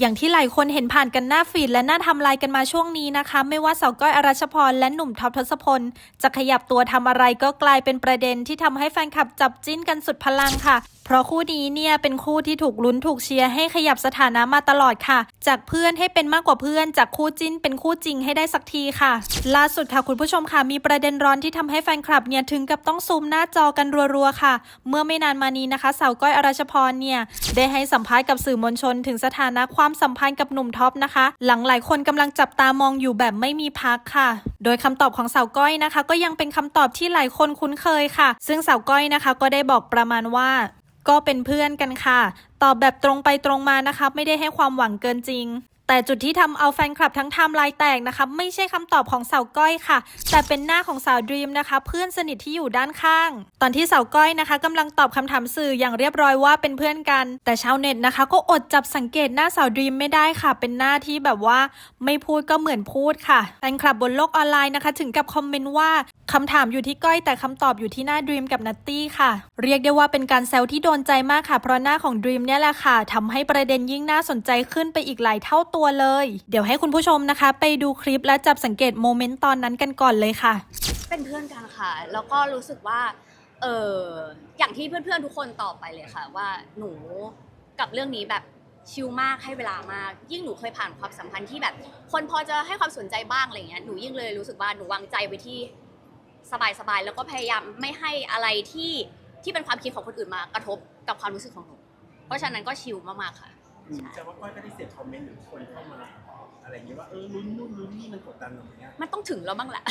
อย่างที่หลายคนเห็นผ่านกันหน้าฟีดและหน้าทำลายกันมาช่วงนี้นะคะ ไม่ว่าสาวก้อยอรัชพรและหนุ่มท็อปทศพล จะขยับตัวทำอะไรก็กลายเป็นประเด็นที่ทำให้แฟนคลับจับจิ้นกันสุดพลังค่ะ เพราะคู่นี้เนี่ยเป็นคู่ที่ถูกลุ้นถูกเชียร์ให้ขยับสถานะมาตลอดค่ะ จากเพื่อนให้เป็นมากกว่าเพื่อน จากคู่จิ้นเป็นคู่จริงให้ได้สักทีค่ะ ล่าสุดค่ะคุณผู้ชมค่ะมีประเด็นร้อนที่ทำให้แฟนคลับเนี่ยถึงกับต้องซูมหน้าจอกันรัวๆค่ะ เมื่อไม่นานมานี้นะคะ สาวก้อยอรัชพรเนี่ยได้ให้สัมภาษณ์กับสื่อมวลชน ถึงสถานะความสัมพันธ์กับหนุ่มท็อปนะคะ หลังหลายคนกำลังจับตามองอยู่แบบไม่มีพักค่ะ โดยคำตอบของสาวก้อยนะคะ ก็ยังเป็นคำตอบที่หลายคนคุ้นเคยค่ะ ซึ่งสาวก้อยนะคะ ก็ได้บอกประมาณว่า ก็เป็นเพื่อนกันค่ะ ตอบแบบตรงไปตรงมานะคะไม่ได้ให้ความหวังเกินจริง แต่จุดที่ทำเอาแฟนคลับทั้งไทม์ไลน์แตกนะคะไม่ใช่คำตอบของสาวก้อยค่ะ แต่เป็นหน้าของสาวดรีมนะคะ เพื่อนสนิทที่อยู่ด้านข้าง ตอนที่สาวก้อยนะคะกำลังตอบคำถามสื่ออย่างเรียบร้อยว่าเป็นเพื่อนกัน แต่ชาวเน็ตนะคะ ก็อดจับสังเกตหน้าสาวดรีมไม่ได้ค่ะ เป็นหน้าที่แบบว่าไม่พูดก็เหมือนพูดค่ะแฟนคลับบนโลกออนไลน์นะคะ ถึงกับคอมเมนต์ว่า คำถามอยู่ที่ก้อยแต่คำตอบอยู่ที่หน้าดรีมกับนัตตี้ค่ะ เรียกได้ว่าเป็นการแซวที่โดนใจมากค่ะ เพราะหน้าของดรีมเนี่ยแหละค่ะทำให้ประเด็นยิ่งน่าสนใจขึ้นไปอีกหลายเท่าตัวเลย เดี๋ยวให้คุณผู้ชมนะคะ ไปดูคลิปและจับสังเกตโมเมนต์ตอนนั้นกันก่อนเลยค่ะ เป็นเพื่อนกันค่ะ แล้วก็รู้สึกว่าเอออย่างที่เพื่อนๆทุกคนตอบไปเลยค่ะ ว่าหนูกับเรื่องนี้แบบชิลมากให้เวลามาก ยิ่งหนูเคยผ่านความสัมพันธ์ที่แบบ คนพอจะให้ความสนใจบ้างอะไรเงี้ยหนูยิ่งเลยรู้สึกว่าหนูวางใจไว้ที่ สบายๆแล้วก็พยายามไม่ให้อะไรที่ที่เป็นความคิดของคนอื่นมากระทบกับความรู้สึกของหนูเพราะฉะนั้นก็ชิลมากๆค่ะอืมแต่ว่าก้อยก็ได้เสพคอมเมนต์หรือคนเข้ามาอะไรอย่างเงี้ยว่าเออลุ้นนู่นลุ้นนี่มันกดดันเราอย่างเงี้ยมันต้องถึงแล้วบ้างแหละ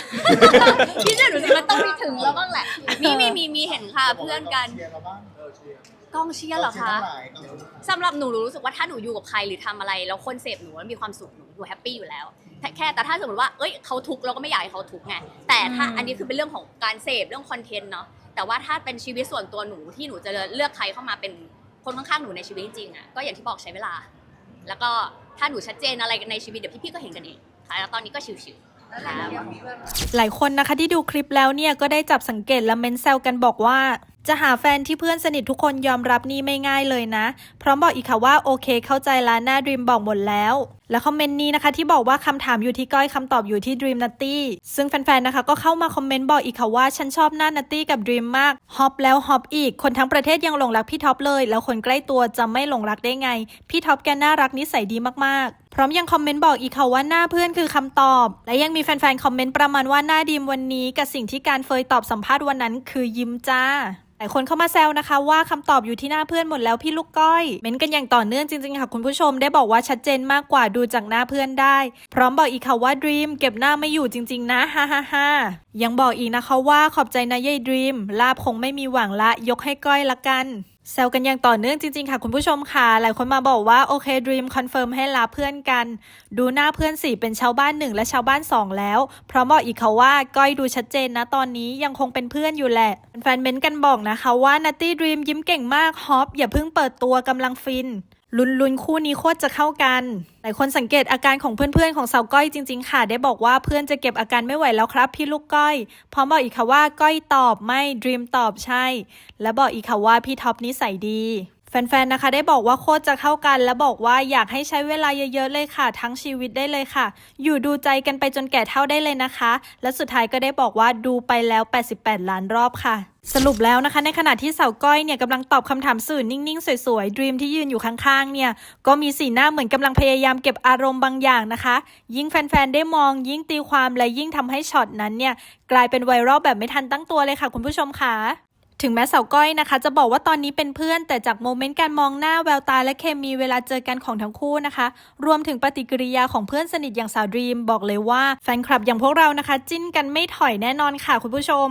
พี่เชื่อหนูสิมันต้องมีถึงแล้วบ้างแหละมีมีมีมีเห็นค่ะเพื่อนกัน เชียร์เราบ้างเออเชียร์ กองเชียร์เหรอคะชียทั้งหลายกองเชียร์ทั้งหลายสำหรับหนูหนูรู้สึกว่าถ้าหนูอยู่กับใครหรือทำอะไรแล้วคนเสพหนูแล้วมีความสุขหนูหนูแฮปปี้อยู่แล้วแต่แค่แต่ถ้าสมมติว่าเอ้ยเขาทุกข์เราก็ไม่อยากให้เขาทุกข์ไงแต่ถ้าอืมอันนี้คือเป็นเรื่องของการเสพเรื่องคอนเทนต์เนาะแต่ว่าถ้าเป็นชีวิตส่วนตัวหนูที่หนูจะเลือกใครเข้ามาเป็นคนข้างๆหนูในชีวิตจริงๆอะก็อย่างที่บอกใช้เวลา แล้วก็ถ้าหนูชัดเจนอะไรในชีวิตเดี๋ยวพี่ๆก็เห็นกันเองค่ะแล้วตอนนี้ก็ชิวๆค่ะหลายคนนะคะที่ดูคลิปแล้วเนี่ยก็ได้จับสังเกตและเม้นแซวกันบอกว่า จะหาแฟนที่เพื่อนสนิททุกคนยอมรับนี่ไม่ง่ายเลยนะ พร้อมบอกอีกค่ะว่าโอเคเข้าใจแล้วหน้าดรีมบอกหมดแล้ว และคอมเมนต์นี้นะคะ ที่บอกว่าคำถามอยู่ที่ก้อยคำตอบอยู่ที่ Dream n u t t y ซึ่งแฟนๆนะคะก็เข้ามาคอมเมนต์บอกอีกค่ะว่าฉันชอบหน้า n u t t y กับ Dream มากฮอปแล้วฮอปอีก คนทั้งประเทศยังหลงรักพี่ท็อปเลย แล้วคนใกล้ตัวจะไม่หลงรักได้ไง พี่ท็อปแกน่ารักนิสัยดีมากๆ พร้อมยังคอมเมนต์บอกอีกค่ะว่าหน้าเพื่อนคือคำตอบ และยังมีแฟนๆคอมเมนต์ประมาณว่าหน้าดีมวันนี้กับสิ่งที่การเฟยตอบสัมภาษณ์วันนั้นคือยิ้มจ้าหลายคนเข้ามาแซวนะคะว่าคำตอบอยู่ที่หน้าเพื่อนหมดแล้วพี่ลูกก้อยเม้นกันอย่างต่อเนื่องจริงๆค่ะคุณผู้ชมได้บอกว่าชัดเจนมากกว่าดูจากหน้าเพื่อนได้ พร้อมบอกอีกค่ะว่าดีมเก็บหน้าไม่อยู่จริง ๆ นะฮ่าฮ่าฮ่ายังบอกอีกนะคะว่าขอบใจนะยายดีมลาบคงไม่มีหวังละยกให้ก้อยละกัน แซวกันอย่างต่อเนื่องจริง ๆ ค่ะ คุณผู้ชมค่ะ หลายคนมาบอกว่า โอเคดรีมคอนเฟิร์มให้ลาเพื่อนกัน ดูหน้าเพื่อนสี่เป็นชาวบ้านหนึ่งและชาวบ้านสองแล้ว พร้อมบอกอีกเขาว่า ก้อยดูชัดเจนนะตอนนี้ยังคงเป็นเพื่อนอยู่แหละ แฟนเม้นต์กันบอกนะคะว่านัตตี้ดรีมยิ้มเก่งมากฮอปอย่าเพิ่งเปิดตัวกำลังฟิน ลุนลุนคู่นี้โคตรจะเข้ากัน หลายคนสังเกตอาการของเพื่อนๆของสาวก้อยจริง ๆ ค่ะ ได้บอกว่าเพื่อนจะเก็บอาการไม่ไหวแล้วครับ พี่ลูกก้อยพร้อมบอกอีกค่ะว่าก้อยตอบไม่ดรีมตอบใช่ และบอกอีกค่ะว่าพี่ท็อปนิสัยดี แฟนๆ นะคะได้บอกว่าโคตรจะเข้ากันและบอกว่าอยากให้ใช้เวลาเยอะๆ เลยค่ะ ทั้งชีวิตได้เลยค่ะ อยู่ดูใจกันไปจนแก่เท่าได้เลยนะคะ และสุดท้ายก็ได้บอกว่าดูไปแล้ว 88 ล้านรอบค่ะสรุปแล้วนะคะ ในขณะที่สาวก้อยเนี่ยกำลังตอบคำถามสื่อนิ่งๆ สวยๆดรีมที่ยืนอยู่ข้างๆ เนี่ย ก็มีสีหน้าเหมือนกำลังพยายามเก็บอารมณ์บางอย่างนะคะ ยิ่งแฟนๆ ได้มอง ยิ่งตีความและยิ่งทำให้ช็อตนั้นเนี่ย กลายเป็นไวรัลแบบไม่ทันตั้งตัวเลยค่ะคุณผู้ชมค่ะ ถึงแม้สาวก้อยนะคะ จะบอกว่าตอนนี้เป็นเพื่อน แต่จากโมเมนต์การมองหน้าแววตาและเคมีเวลาเจอกันของทั้งคู่นะคะ รวมถึงปฏิกิริยาของเพื่อนสนิทอย่างสาวดรีม บอกเลยว่าแฟนคลับอย่างพวกเรานะคะ จิ้นกันไม่ถอยแน่นอนค่ะคุณผู้ชม